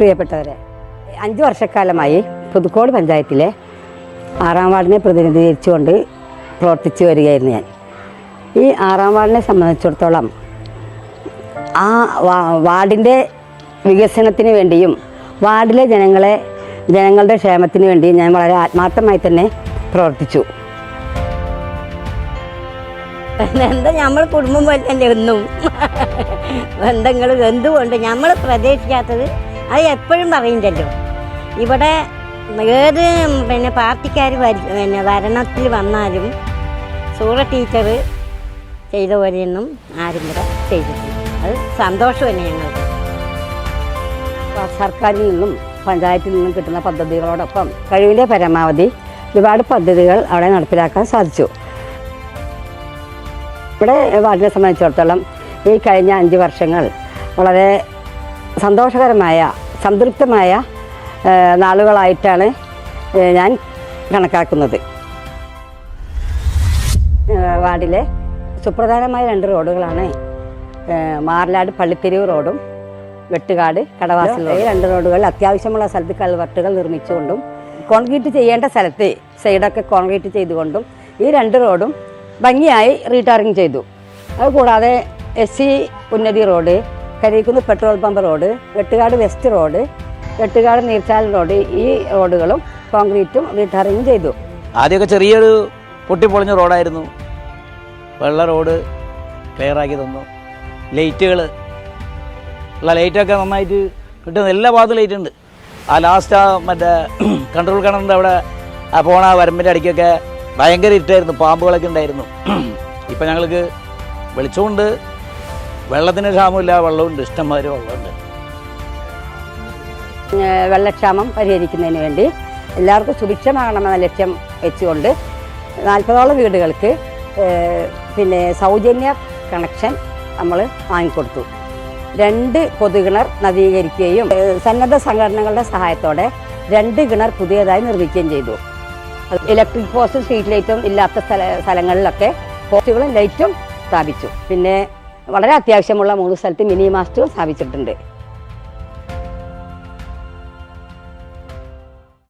പ്രിയപ്പെട്ടവരെ അഞ്ച് വർഷക്കാലമായി പുതുക്കോട് പഞ്ചായത്തിലെ ആറാം വാർഡിനെ പ്രതിനിധീകരിച്ചുകൊണ്ട് പ്രവർത്തിച്ചു വരികയായിരുന്നു ഞാൻ. ഈ ആറാം വാർഡിനെ സംബന്ധിച്ചിടത്തോളം ആ വാർഡിന്റെ വികസനത്തിന് വേണ്ടിയും വാർഡിലെ ജനങ്ങളെ ജനങ്ങളുടെ ക്ഷേമത്തിന് വേണ്ടിയും ഞാൻ വളരെ ആത്മാർത്ഥമായി തന്നെ പ്രവർത്തിച്ചു. എന്താ നമ്മൾ കുടുംബം പോലെ തന്നെ ഒന്നും? ബന്ധങ്ങൾ എന്തുകൊണ്ട്? നമ്മൾ പ്രതീക്ഷിക്കാത്തത് അത് എപ്പോഴും പറയുന്നുണ്ടല്ലോ ഇവിടെ ഏത് പിന്നെ പാർട്ടിക്കാർ പിന്നെ ഭരണത്തിൽ വന്നാലും സൂറ ടീച്ചർ ചെയ്ത പോലെയൊന്നും ആരും ഇവിടെ ചെയ്തിട്ടില്ല. അത് സന്തോഷം തന്നെ ഞങ്ങൾക്ക്. സർക്കാരിൽ നിന്നും പഞ്ചായത്തിൽ നിന്നും കിട്ടുന്ന പദ്ധതികളോടൊപ്പം കഴിവിന്റെ പരമാവധി ഒരുപാട് പദ്ധതികൾ അവിടെ നടപ്പിലാക്കാൻ സാധിച്ചു. ഇവിടെ വാർഡിനെ സംബന്ധിച്ചിടത്തോളം ഈ കഴിഞ്ഞ അഞ്ച് വർഷങ്ങൾ വളരെ സന്തോഷകരമായ സംതൃപ്തമായ നാളുകളായിട്ടാണ് ഞാൻ കണക്കാക്കുന്നത്. വാർഡിലെ സുപ്രധാനമായ രണ്ട് റോഡുകളാണ് മാർലാട് പള്ളിത്തെരുവ് റോഡും വെട്ടുകാട് കടവാസൽ ഈ രണ്ട് റോഡുകൾ അത്യാവശ്യമുള്ള സ്ഥലത്ത് കൽവർട്ടുകൾ നിർമ്മിച്ചുകൊണ്ടും കോൺക്രീറ്റ് ചെയ്യേണ്ട സ്ഥലത്ത് സൈഡൊക്കെ കോൺക്രീറ്റ് ചെയ്തുകൊണ്ടും ഈ രണ്ട് റോഡും ഭംഗിയായി റീടാറിങ് ചെയ്തു. അതുകൂടാതെ S C Unnathi road Karikkunnu petrol pump road Vettukad west road Vettukad Neerchal road ഈ റോഡുകളും കോൺക്രീറ്റും റീടാറിങ് ചെയ്തു. ആദ്യമൊക്കെ ചെറിയൊരു പൊട്ടിപ്പൊളിഞ്ഞ റോഡായിരുന്നു. വെള്ള റോഡ് ക്ലിയറാക്കി തന്നു. ലൈറ്റുകൾ ഉള്ള ലൈറ്റൊക്കെ നന്നായിട്ട് കിട്ടുന്ന എല്ലാ ഭാഗത്തും ലൈറ്റ് ഉണ്ട്. ആ ലാസ്റ്റ് ആ മറ്റേ കൺട്രോൾ കിണറിന്റെ അവിടെ ആ പോണ ആ വരമ്പിന്റെ അടിക്കൊക്കെ ഭയങ്കര ഇട്ടായിരുന്നു പാമ്പുകളൊക്കെ ഉണ്ടായിരുന്നു. ഇപ്പം ഞങ്ങൾക്ക് വെളിച്ചമുണ്ട്. വെള്ളത്തിന് ക്ഷാമമില്ല വെള്ളമുണ്ട് ഇഷ്ടംമാതിരി വെള്ളമുണ്ട് വെള്ളക്ഷാമം പരിഹരിക്കുന്നതിന് വേണ്ടി എല്ലാവർക്കും സുഭിക്ഷമാകണമെന്ന ലക്ഷ്യം വെച്ചുകൊണ്ട് നാൽപ്പതോളം വീടുകൾക്ക് പിന്നെ സൗജന്യ കണക്ഷൻ നമ്മൾ വാങ്ങിക്കൊടുത്തു. രണ്ട് പൊതുകിണർ നവീകരിക്കുകയും സന്നദ്ധ സംഘടനകളുടെ സഹായത്തോടെ രണ്ട് കിണർ പുതിയതായി നിർമ്മിക്കുകയും ചെയ്തു. ഇലക്ട്രിക് പോസ്റ്റും സ്ട്രീറ്റ് ലൈറ്റും ഇല്ലാത്ത സ്ഥല സ്ഥലങ്ങളിലൊക്കെ പോസ്റ്റുകളും ലൈറ്റും സ്ഥാപിച്ചു. പിന്നെ വളരെ അത്യാവശ്യമുള്ള മൂന്ന് സ്ഥലത്ത് മിനി മാസ്റ്റും സ്ഥാപിച്ചിട്ടുണ്ട്.